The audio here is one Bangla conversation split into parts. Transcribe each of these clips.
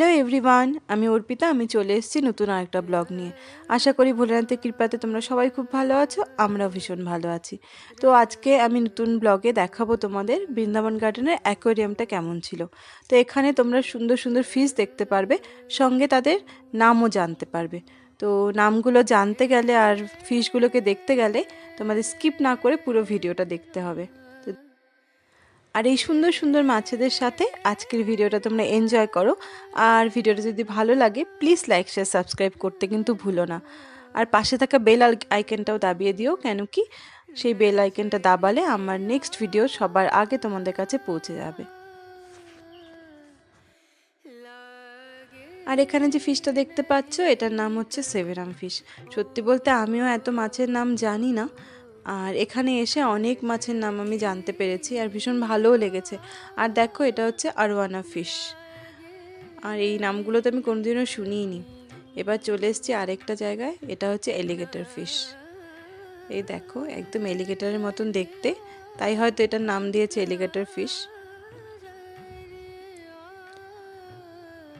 হ্যালো এভরিওয়ান, আমি অর্পিতা, আমি চলে এসেছি নতুন আরেকটা ব্লগ নিয়ে। আশা করি ভোলেনাথের কৃপাতে তোমরা সবাই খুব ভালো আছো, আমরাও ভীষণ ভালো আছি। তো আজকে আমি নতুন ব্লগে দেখাবো তোমাদের বৃন্দাবন গার্ডেনের অ্যাকোয়ারিয়ামটা কেমন ছিল। তো এখানে তোমরা সুন্দর সুন্দর ফিশ দেখতে পারবে, সঙ্গে তাদের নামও জানতে পারবে। তো নামগুলো জানতে গেলে আর ফিশগুলোকে দেখতে গেলে তোমাদের স্কিপ না করে পুরো ভিডিওটা দেখতে হবে। আর এই সুন্দর সুন্দর মাছেদের সাথে আজকের ভিডিওটা তোমরা এনজয় করো। আর ভিডিওটা যদি ভালো লাগে প্লিজ লাইক শেয়ার সাবস্ক্রাইব করতে কিন্তু ভুলো না। আর পাশে থাকা বেল আইকনটাও দাবিয়ে দিও, কেন কি? সেই বেল আইকনটা দাবালে আমার নেক্সট ভিডিও সবার আগে তোমাদের কাছে পৌঁছে যাবে। আর এখানে যে ফিশটা দেখতে পাচ্ছ, এটার নাম হচ্ছে সেভেরাম ফিশ সত্যি বলতে আমিও এত মাছের নাম জানি না আর এখানে এসে অনেক মাছের নাম আমি জানতে পেরেছি আর ভীষণ ভালোও লেগেছে। আর দেখো, এটা হচ্ছে আরওয়ানা ফিশ। আর এই নামগুলো তো আমি কোনোদিনও শুনিনি এবার চলে এসেছি আরেকটা জায়গায়, এটা হচ্ছে এলিগেটর ফিশ এই দেখো, একদম এলিগেটরের মতন দেখতে। তাই হয়তো এটার নাম দিয়েছে এলিগেটর ফিশ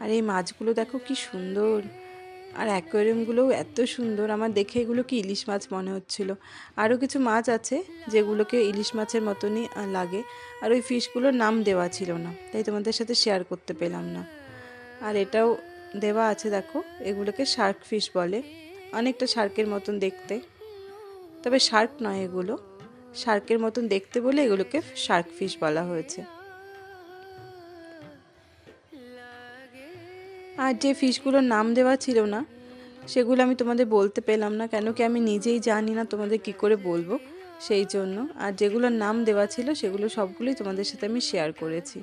আর এই মাছগুলো দেখো কি সুন্দর। আর অ্যাকোয়ারিয়ামগুলোও এত সুন্দর। আমার দেখে এগুলো কি ইলিশ মাছ মনে হচ্ছিল। আরও কিছু মাছ আছে যেগুলোকে ইলিশ মাছের মতনই লাগে। আর ওই ফিশগুলোর নাম দেওয়া ছিল না, তাই তোমাদের সাথে শেয়ার করতে পেলাম না। আর এটাও দেওয়া আছে, দেখো। এগুলোকে শার্ক ফিশ বলে। অনেকটা শার্কের মতন দেখতে। তবে শার্ক নয় এগুলো। শার্কের মতন দেখতে বলে এগুলোকে শার্ক ফিশ বলা হয়েছে। আর যে ফিশগুলোর নাম দেওয়া ছিল না, সেগুলো আমি তোমাদের বলতে পেলাম না কেন কি আমি নিজেই জানি না তোমাদের কি করে বলব সেই জন্য। আর যেগুলোর নাম দেওয়া ছিল, সেগুলো সবগুলোই তোমাদের সাথে আমি শেয়ার করেছি।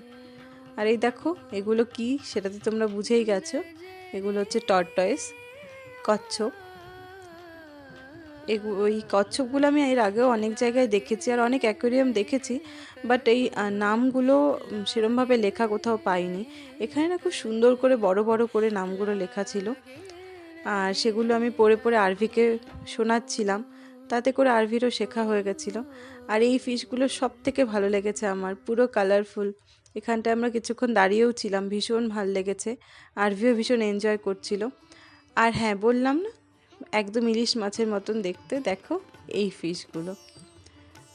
আর এই দেখো, এগুলো কি, সেটা তো তোমরা বুঝেই গেছো। এগুলো হচ্ছে টর্টয়েস কচ্ছপ ওই কচ্ছপগুলো আমি এর আগেও অনেক জায়গায় দেখেছি আর অনেক অ্যাকোরিয়াম দেখেছি বাট এই নামগুলো সেরমভাবে লেখা কোথাও পাইনি। এখানে না খুব সুন্দর করে বড় বড় করে নামগুলো লেখা ছিল। আর সেগুলো আমি পড়ে পড়ে আরভিকে শোনাচ্ছিলাম। তাতে করে আরভিরও শেখা হয়ে গেছিল। আর এই ফিশগুলো সব থেকে ভালো লেগেছে আমার, পুরো কালারফুল এখানটায় আমরা কিছুক্ষণ দাঁড়িয়েও ছিলাম, ভীষণ ভালো লেগেছে। আরভিও ভীষণ এনজয় করছিল। আর হ্যাঁ বললাম না একদম ইলিশ মাছের মতন দেখতে, দেখো এই ফিশগুলো।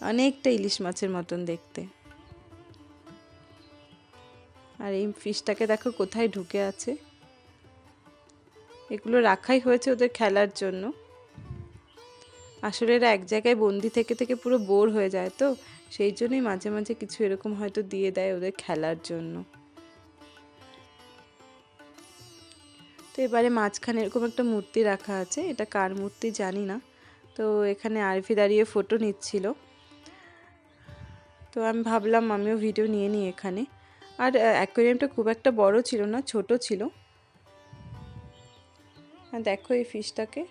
অনেকটা ইলিশ মাছের মতন দেখতে। আর এই ফিশটাকে দেখো কোথায় ঢুকে আছে। এগুলো রাখাই হয়েছে ওদের খেলার জন্য। আসলে এরা এক জায়গায় বন্দি থেকে থেকে পুরো বোর হয়ে যায় তো। সেই জন্যই মাঝে মাঝে কিছু এরকম হয়তো দিয়ে দেয় ওদের খেলার জন্য। তো এবারে মাঝখানে এরকম একটা মূর্তি রাখা আছে। এটা কার মূর্তি জানি না। তো এখানে আরফি দাঁড়িয়ে ফটো নিচ্ছিল। তো আমি ভাবলাম আমিও ভিডিও নিয়ে নিই এখানে। আর অ্যাকোরিয়ামটা খুব একটা বড় ছিল না, ছোট ছিল। দেখো এই ফিশটাকে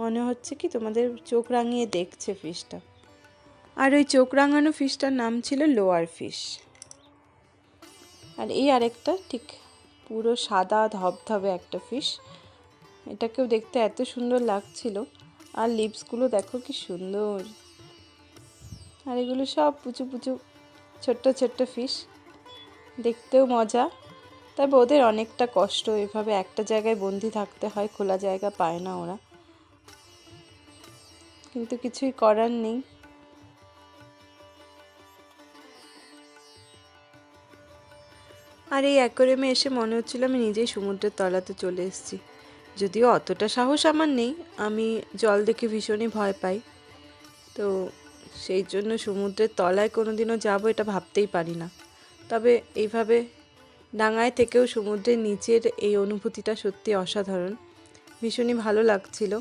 মনে হচ্ছে কি তোমাদের চোখ রাঙিয়ে দেখছে ফিশটা আর ওই চোখ রাঙানো ফিশটার নাম ছিল লোয়ার ফিশ আর এই আরেকটা ঠিক পুরো সাদা ধবধবে একটা ফিশ এটাকেও দেখতে এত সুন্দর লাগছিল। আর লিপসগুলো দেখো কি সুন্দর। আর এগুলো সব পুচু পুচু, ছোট্ট ছোট্ট ফিশ দেখতেও মজা। তবে ওদের অনেকটা কষ্ট। এভাবে একটা জায়গায় বন্দি থাকতে হয়, খোলা জায়গা পায় না ওরা। কিন্তু কিছুই করার নেই। আর এই অ্যাকোরিয়ামে এসে মনে হচ্ছিল আমি নিজেই সমুদ্রের তলাতে চলে এসেছি। যদিও অতটা সাহস আমার নেই, আমি জল দেখে ভীষণই ভয় পাই। তো সেই জন্য সমুদ্রের তলায় কোনো দিনও যাব এটা ভাবতেই পারি না। তবে এইভাবে ডাঙায় থেকেও সমুদ্রের নিচের এই অনুভূতিটা সত্যি অসাধারণ। ভীষণই ভালো লাগছিল।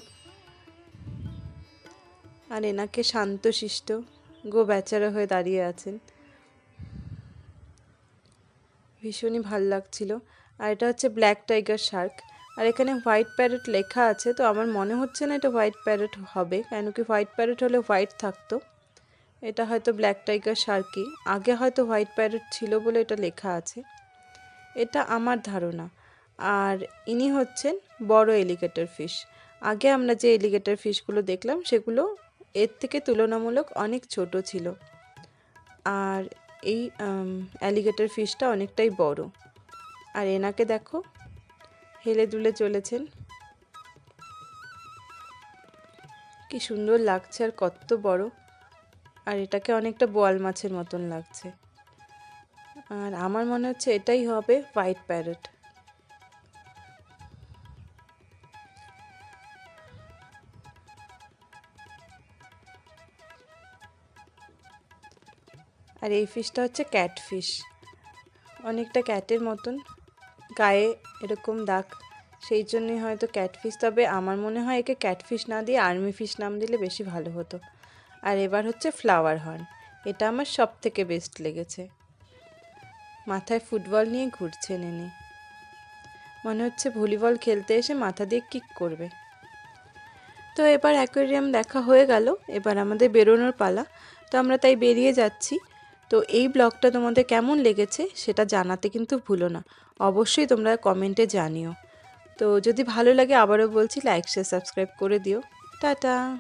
আর এনাকে শান্তশিষ্ট গো বেচারা হয়ে দাঁড়িয়ে আছেন। ভীষণই ভালো লাগছিল। আর এটা হচ্ছে ব্ল্যাক টাইগার শার্ক আর এখানে হোয়াইট প্যারেট লেখা আছে, তো আমার মনে হচ্ছে না এটা হোয়াইট প্যারেট হবে, কেন কি হোয়াইট প্যারেট হলে হোয়াইট থাকতো। এটা হয়তো ব্ল্যাক টাইগার শার্কই আগে হয়তো হোয়াইট প্যারেট ছিল বলে এটা লেখা আছে। এটা আমার ধারণা। আর ইনি হচ্ছেন বড় এলিগেটর ফিশ আগে আমরা যে এলিগেটর ফিশগুলো দেখলাম, সেগুলো এর থেকে তুলনামূলক অনেক ছোট ছিল। আর এই অ্যালিগেটার ফিশটা অনেকটাই বড়। আর এনাকে দেখো, হেলে দুলে চলেছেন। কি সুন্দর লাগছে আর কত বড়। আর এটাকে অনেকটা বোয়াল মাছের মতন লাগছে। আর আমার মনে হচ্ছে এটাই হবে হোয়াইট প্যারেট। আর এই ফিশটা হচ্ছে ক্যাট ফিশ অনেকটা ক্যাটের মতন। গায়ে এরকম দাগ। সেই জন্যই হয়তো ক্যাটফিশ তবে আমার মনে হয় একে ক্যাটফিশ না দিয়ে আর্মি ফিশ নাম দিলে বেশি ভালো হতো। আর এবার হচ্ছে ফ্লাওয়ার হর্ন এটা আমার সব থেকে বেস্ট লেগেছে। মাথায় ফুটবল নিয়ে ঘুরছে নেনে। মনে হচ্ছে ভলিবল খেলতে এসে মাথা দিয়ে কিক করবে। তো এবার অ্যাকোয়ারিয়াম দেখা হয়ে গেল। এবার আমাদের বেরোনোর পালা। তো আমরা তাই বেরিয়ে যাচ্ছি। তো এই ব্লগটা তোমাদের কেমন লেগেছে সেটা জানাতে কিন্তু ভুলো না। অবশ্যই তোমরা কমেন্টে জানিও। তো যদি ভালো লাগে আবারও বলছি লাইক শেয়ার সাবস্ক্রাইব করে দিও। টাটা!